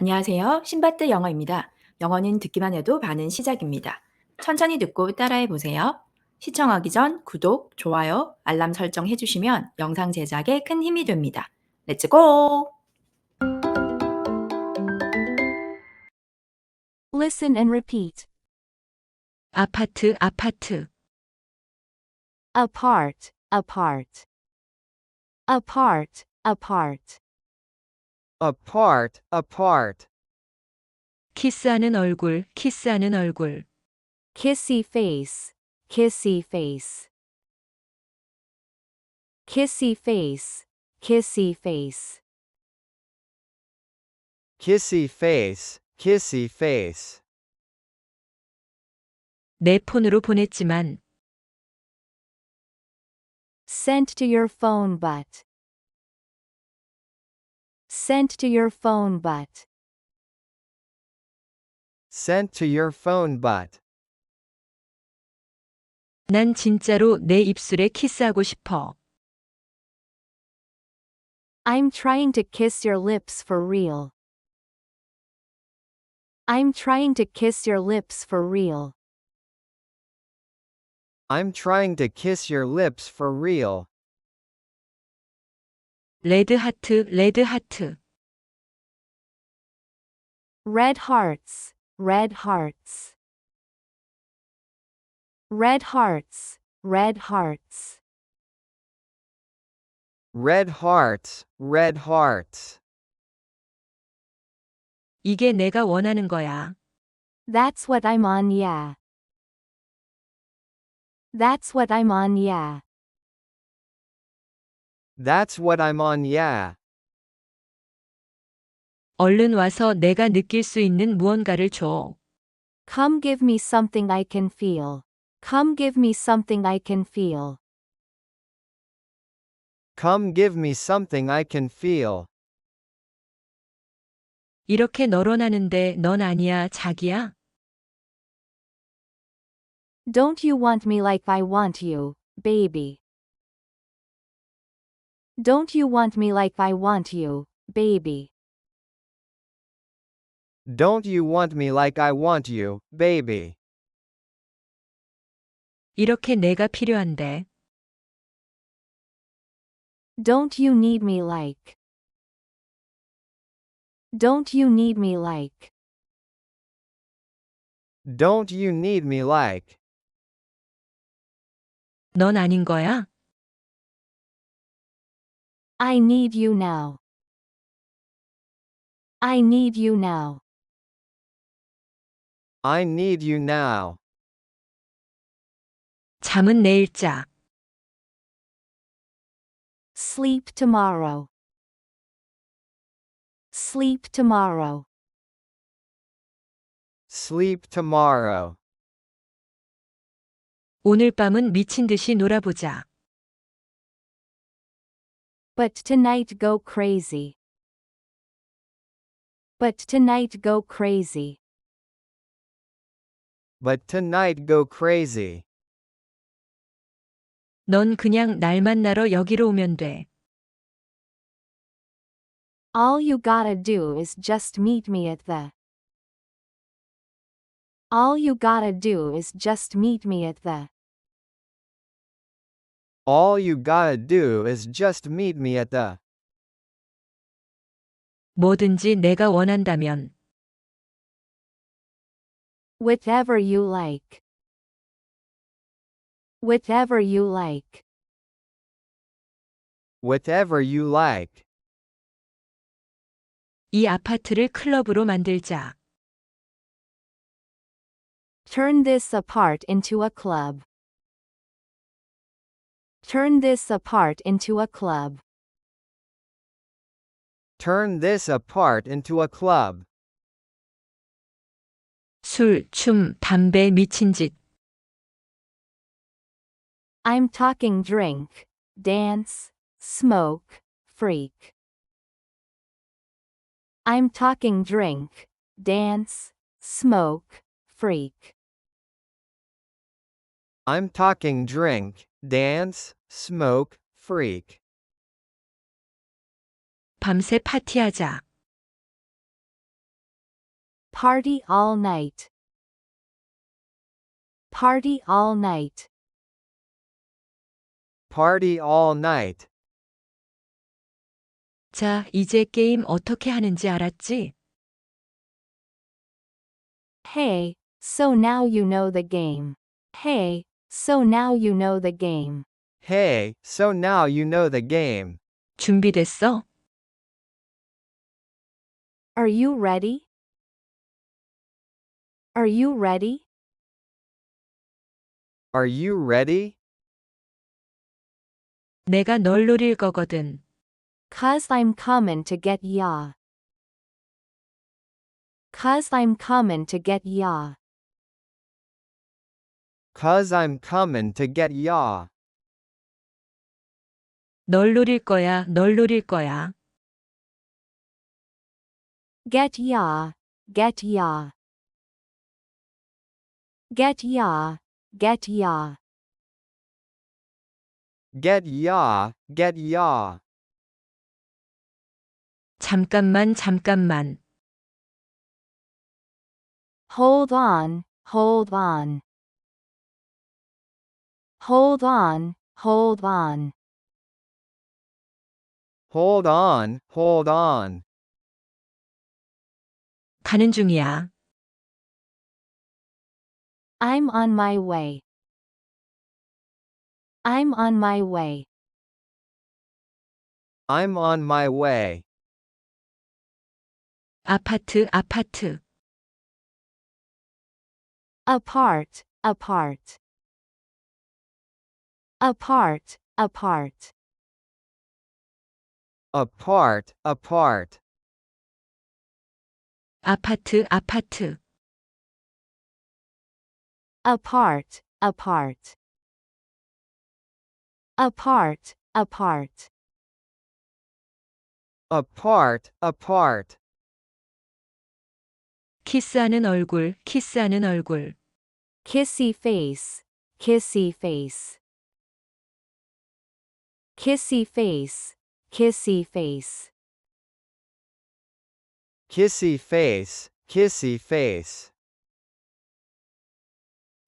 안녕하세요. 신바트 영어입니다. 영어는 듣기만 해도 반은 시작입니다. 천천히 듣고 따라해 보세요. 시청하기 전 구독, 좋아요, 알람 설정 해주시면 영상 제작에 큰 힘이 됩니다. 렛츠 고! Listen and repeat. 아파트, 아파트. Apart, apart. Apart, apart. apart, apart, 키스하는 얼굴, 키스하는 얼굴. Kissy face, kissy face. Kissy face, kissy face. kissy face, kissy face. 내 폰으로 보냈지만 Sent to your phone but. Sent to your phone but. Sent to your phone but. 난 진짜로 내 입술에 키스하고 싶어. I'm trying to kiss your lips for real. I'm trying to kiss your lips for real. I'm trying to kiss your lips for real. 레드 하트, 레드 하트. Red hearts, red hearts. Red hearts, red hearts. Red hearts, red hearts. 이게 내가 원하는 거야. That's what I'm on, yeah. That's what I'm on, yeah. That's what I'm on, yeah. 얼른 와서 내가 느낄 수 있는 무언가를 줘. Come give me something I can feel. Come give me something I can feel. Come give me something I can feel. 이렇게 널어나는데 넌 아니야, 자기야? Don't you want me like I want you, baby? Don't you want me like I want you, baby? Don't you want me like I want you, baby? 이렇게 내가 필요한데. Don't you need me like? Don't you need me like? Don't you need me like? 넌 아닌 거야? I need you now. I need you now. I need you now. 잠은 내일 자. Sleep tomorrow. Sleep tomorrow. Sleep tomorrow. 오늘 밤은 미친 듯이 놀아보자. But tonight go crazy. But tonight go crazy. But tonight go crazy. 넌 그냥 날 만나러 여기로 오면 돼. All you gotta do is just meet me at the. All you gotta do is just meet me at the. All you gotta do is just meet me at the. 뭐든지 내가 원한다면. Whatever you like. Whatever you like. Whatever you like. 이 아파트를 클럽으로 만들자. Turn this apart into a club. Turn this apart into a club. Turn this apart into a club. 술, 춤, 담배, 미친 짓. I'm talking drink, dance, smoke, freak. I'm talking drink, dance, smoke, freak. I'm talking drink, dance, smoke, freak. 밤새 파티하자. Party all night. Party all night. Party all night. 자, 이제 게임 어떻게 하는지 알았지? Hey, so now you know the game. Hey, so now you know the game. Hey, so now you know the game. 준비됐어? Are you ready? Are you ready? Are you ready? 내가 널 노릴 거거든. Cause I'm comin' to get ya. Cause I'm comin' to get ya. Cause I'm comin' to get ya. 널 노릴 거야, 널 노릴 거야. Get ya, get ya. Get ya, get ya. Get ya, get ya. 잠깐만, 잠깐만. Hold on, hold on. Hold on, hold on. Hold on, hold on. 가는 중이야. I'm on my way. I'm on my way. I'm on my way. 아파트, 아파트. Apart, apart. Apart, apart. Apart, apart. 아파트, 아파트. Apart, apart. Apart, apart. Apart, apart. 키스하는 얼굴, 키스하는 얼굴. Kissy face, kissy face. Kissy face, kissy face. Kissy face, kissy face.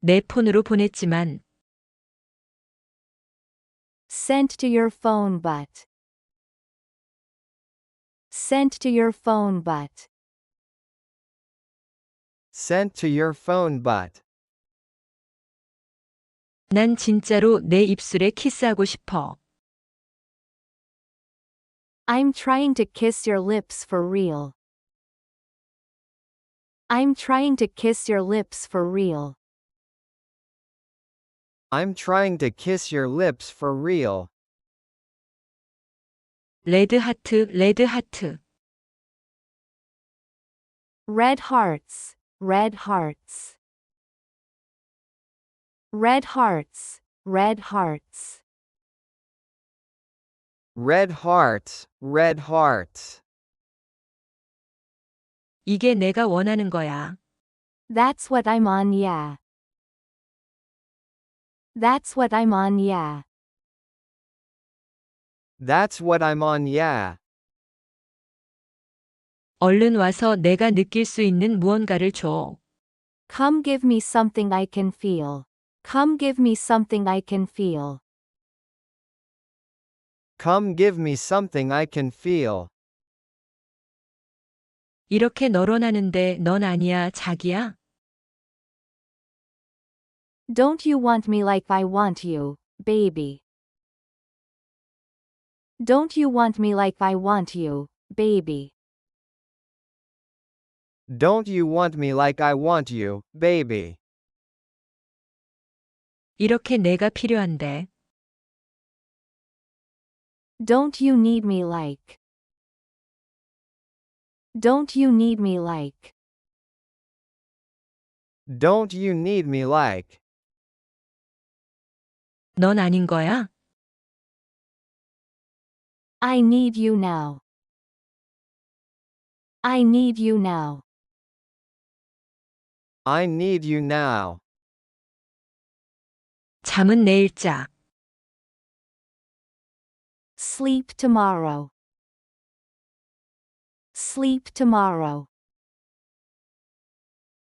내 폰으로 보냈지만 Sent to your phone but. Sent to your phone but. Sent to your phone but. 난 진짜로 내 입술에 키스하고 싶어. I'm trying to kiss your lips for real. I'm trying to kiss your lips for real. I'm trying to kiss your lips for real. 레드 하트, 레드 하트. Red hearts, red hearts. Red hearts, red hearts. Red hearts, red hearts. 이게 내가 원하는 거야. That's what I'm on, yeah. That's what I'm on, yeah. That's what I'm on, yeah. 얼른 와서 내가 느낄 수 있는 무언가를 줘. Come give me something I can feel. Come give me something I can feel. Come give me something I can feel. 이렇게 널 원하는데 넌 아니야, 자기야? Don't you want me like I want you, baby? Don't you want me like I want you, baby? Don't you want me like I want you, baby? 이렇게 내가 필요한데. Don't you need me like? Don't you need me like? Don't you need me like? 넌 아닌 거야? I need you now. I need you now. I need you now. 잠은 내일 자. Sleep tomorrow. Sleep tomorrow.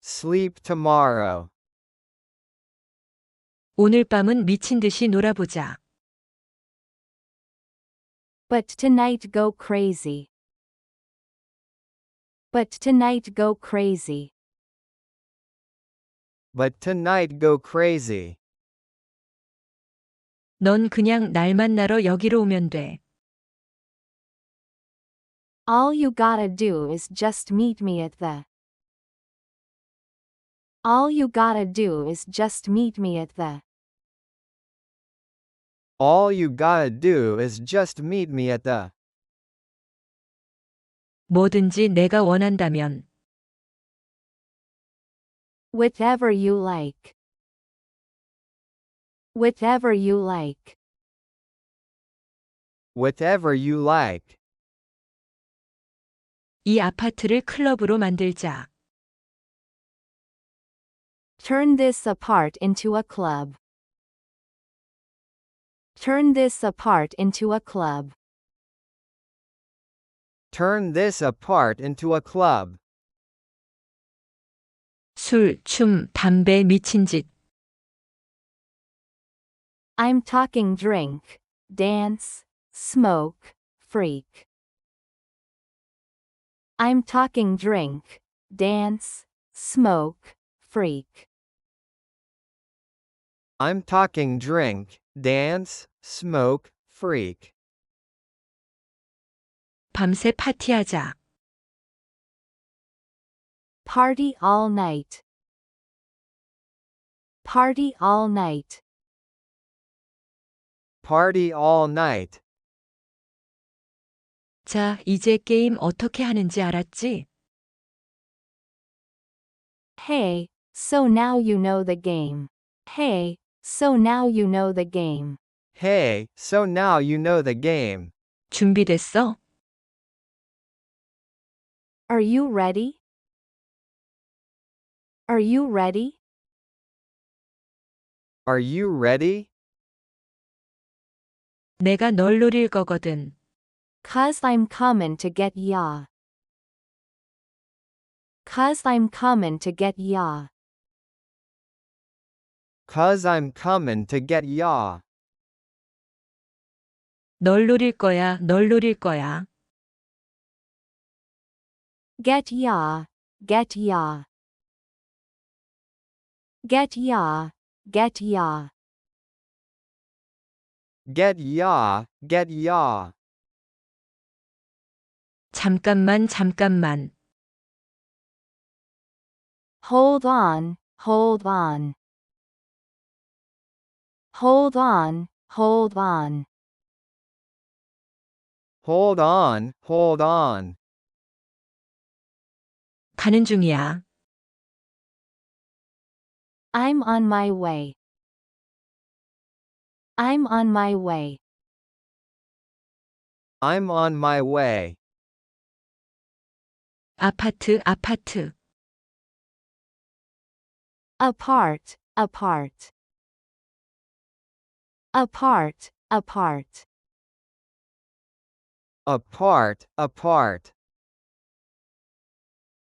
Sleep tomorrow. 오늘 밤은 미친 듯이 놀아보자. But tonight go crazy. But tonight go crazy. But tonight go crazy. 넌 그냥 날 만나러 여기로 오면 돼. All you gotta do is just meet me at the. All you gotta do is just meet me at the. All you gotta do is just meet me at the. 뭐든지 내가 원한다면. Whatever you like. Whatever you like. Whatever you like. 이 아파트를 클럽으로 만들자. Turn this apart into a club. Turn this apart into a club. Turn this apart into a club. 술, 춤, 담배, 미친 짓. I'm talking drink, dance, smoke, freak. I'm talking drink, dance, smoke, freak. I'm talking drink, dance, smoke, freak. 밤새 파티하자. Party all night. Party all night. Party all night. 자, 이제 게임 어떻게 하는지 알았지? Hey, so now you know the game. Hey, so now you know the game. Hey, so now you know the game. 준비됐어? Are you ready? Are you ready? Are you ready? 내가 널 노릴 거거든. Cause I'm comin' to get ya. Cause I'm comin' to get ya. Cause I'm comin' to get ya. 널 노릴 거야, 널 노릴 거야. Get ya, get ya. Get ya, get ya. Get ya, get ya. 잠깐만, 잠깐만. Hold on, hold on. Hold on, hold on. Hold on, hold on. 가는 중이야. I'm on my way. I'm on my way. I'm on my way. 아파트, 아파트. Apart, apart. Apart, apart. Apart, apart.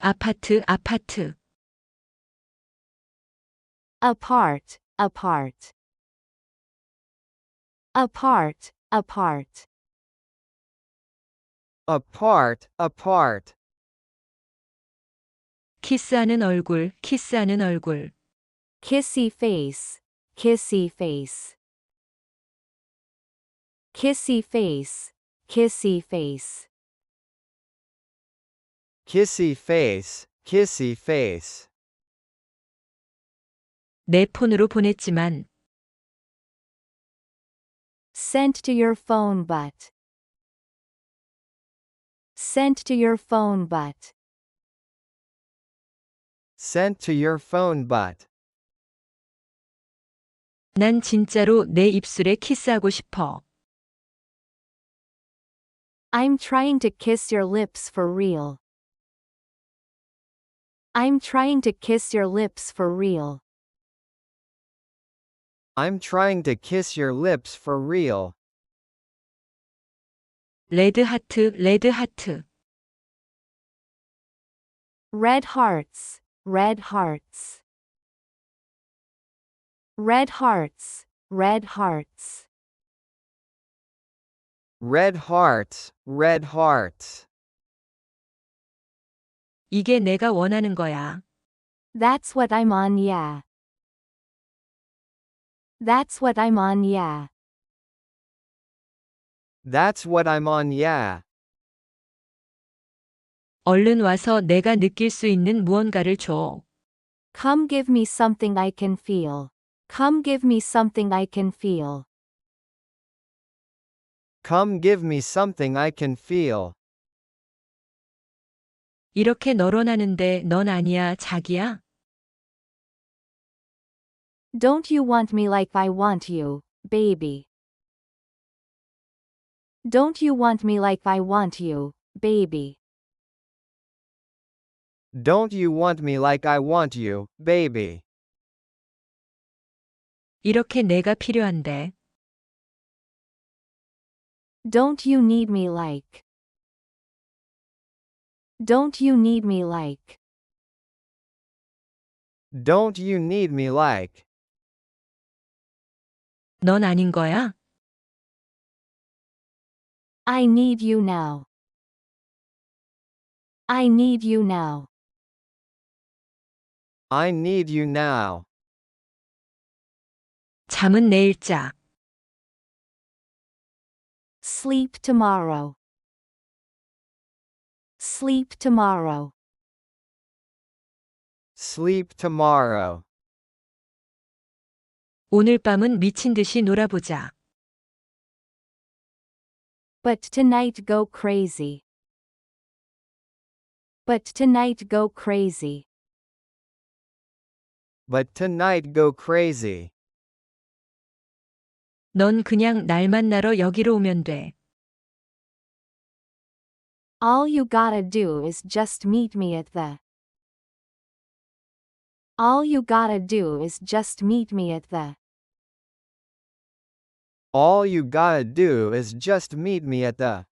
아파트, 아파트. Apart, apart. Apart, apart. Apart, apart. 키스하는 얼굴, 키스하는 얼굴. Kissy face, kissy face. Kissy face, kissy face. Kissy face, kissy face. 내 폰으로 보냈지만 Sent to your phone but. Sent to your phone but. Sent to your phone but. 난 진짜로 내 입술에 키스하고 싶어. I'm trying to kiss your lips for real. I'm trying to kiss your lips for real. I'm trying to kiss your lips for real. 레드 하트, 레드 하트. Red hearts, red hearts. Red hearts, red hearts. Red hearts, red hearts. 이게 내가 원하는 거야. That's what I'm on, yeah. That's what I'm on, yeah. That's what I'm on, yeah. 얼른 와서 내가 느낄 수 있는 무언가를 줘. Come give me something I can feel. Come give me something I can feel. Come give me something I can feel. 이렇게 널어나는데 넌 아니야, 자기야? Don't you want me like I want you, baby? Don't you want me like I want you, baby? Don't you want me like I want you, baby? 이렇게 내가 필요한데. Don't you need me like? Don't you need me like? Don't you need me like? 넌 아닌 거야? I need you now. I need you now. I need you now. 잠은 내일 자. Sleep tomorrow. Sleep tomorrow. Sleep tomorrow. 오늘 밤은 미친 듯이 놀아보자. But tonight go crazy. But tonight go crazy. But tonight go crazy. 넌 그냥 날 만나러 여기로 오면 돼. All you gotta do is just meet me at the. All you gotta do is just meet me at the. All you gotta do is just meet me at the.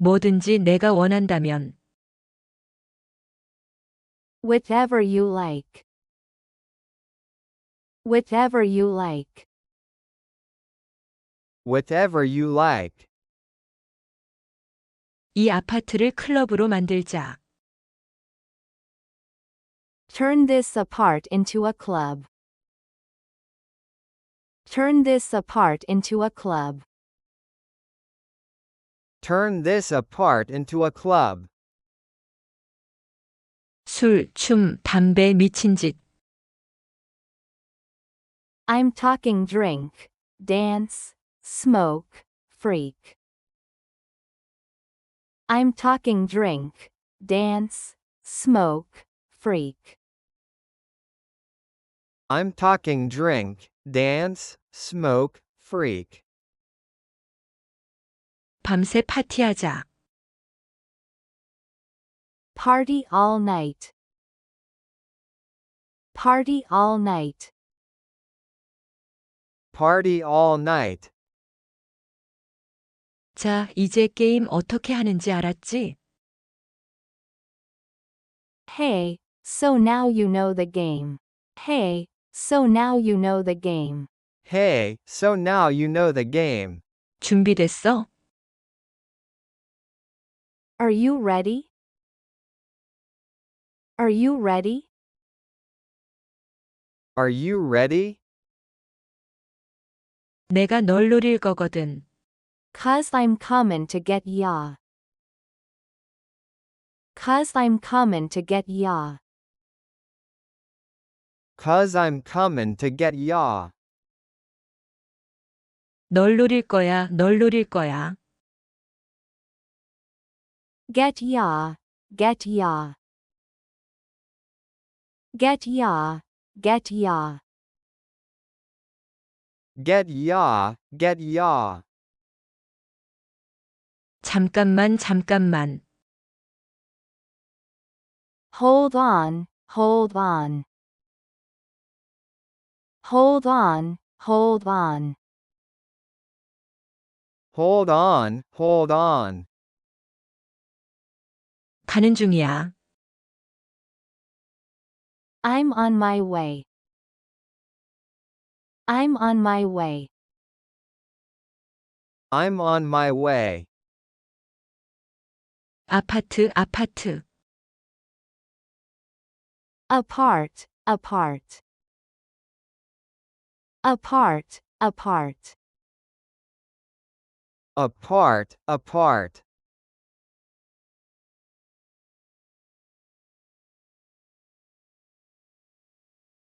뭐든지 내가 원한다면. Whatever you like. Whatever you like. Whatever you like. 이 아파트를 클럽으로 만들자. Turn this apart into a club. Turn this apart into a club. Turn this apart into a club. 술, 춤, 담배, 미친 짓. I'm talking drink, dance, smoke, freak. I'm talking drink, dance, smoke, freak. I'm talking drink, dance, smoke, freak. 밤새 파티하자. Party all night. Party all night. Party all night. 자, 이제 게임 어떻게 하는지 알았지? Hey, so now you know the game. Hey, so now you know the game. Hey, so now you know the game. 준비됐어? Are you ready? Are you ready? Are you ready? 내가 널 노릴 거거든. Cause I'm comin' to get ya. Cause I'm comin' to get ya. Cause I'm comin' to get ya. 널 노릴 거야, 널 노릴 거야. Get ya, get ya. Get ya, get ya. Get ya, get ya. 잠깐만, 잠깐만. Hold on, hold on. Hold on, hold on. Hold on, hold on. 가는 중이야. I'm on my way. I'm on my way. I'm on my way. 아파트, 아파트. Apart, apart. Apart, apart. Apart, apart.